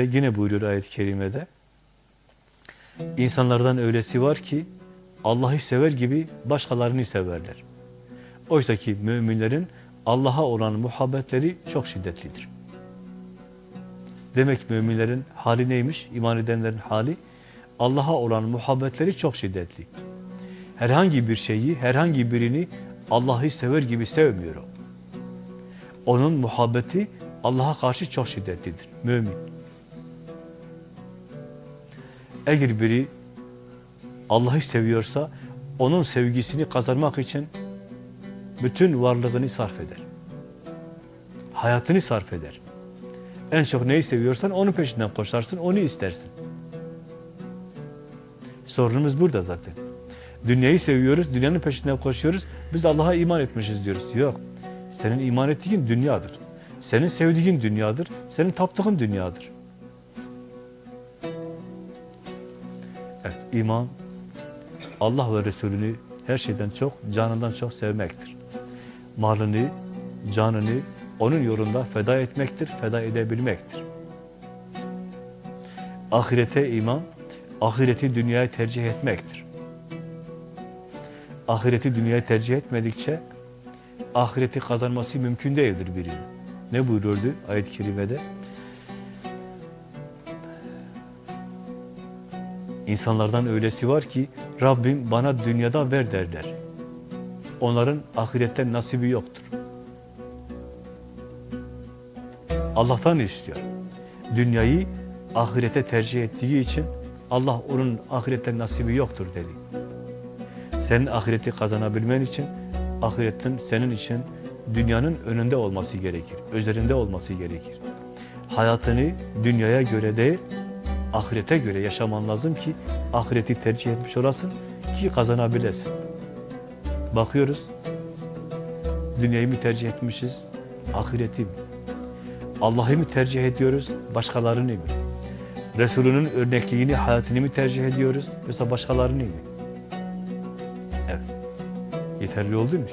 Yine buyuruyor ayet-i kerimede. İnsanlardan öylesi var ki Allah'ı sever gibi başkalarını severler. Oysa ki müminlerin Allah'a olan muhabbetleri çok şiddetlidir. Demek müminlerin hali neymiş? İman edenlerin hali Allah'a olan muhabbetleri çok şiddetli. Herhangi bir şeyi, herhangi birini Allah'ı sever gibi sevmiyor. Onun muhabbeti Allah'a karşı çok şiddetlidir. Mümin. Eğer biri Allah'ı seviyorsa onun sevgisini kazanmak için bütün varlığını sarf eder. Hayatını sarf eder. En çok neyi seviyorsan onun peşinden koşarsın, onu istersin. Sorunumuz burada zaten. Dünyayı seviyoruz, dünyanın peşinden koşuyoruz. Biz Allah'a iman etmişiz diyoruz. Yok. Senin iman ettiğin dünyadır. Senin sevdiğin dünyadır. Senin taptığın dünyadır. İman Allah ve Resulünü her şeyden çok, canından çok sevmektir. Malını, canını onun yolunda feda etmektir, feda edebilmektir. Ahirete iman, ahireti dünyaya tercih etmektir. Ahireti dünyaya tercih etmedikçe ahireti kazanması mümkün değildir birinin. Ne buyururdu ayet-i kerimede? İnsanlardan öylesi var ki Rabbim bana dünyada ver derler. Onların ahiretten nasibi yoktur. Allah'tan istiyor. Dünyayı ahirete tercih ettiği için Allah onun ahiretten nasibi yoktur dedi. Senin ahireti kazanabilmen için ahiretin senin için dünyanın önünde olması gerekir. Üzerinde olması gerekir. Hayatını dünyaya göre değil, ahirete göre yaşaman lazım ki ahireti tercih etmiş olasın ki kazanabilesin. Bakıyoruz, dünyayı mı tercih etmişiz, ahireti mi? Allah'ı mı tercih ediyoruz, başkalarını mı? Resulünün örnekliğini, hayatını mı tercih ediyoruz, yoksa başkalarını mı? Evet. Yeterli oldu mu?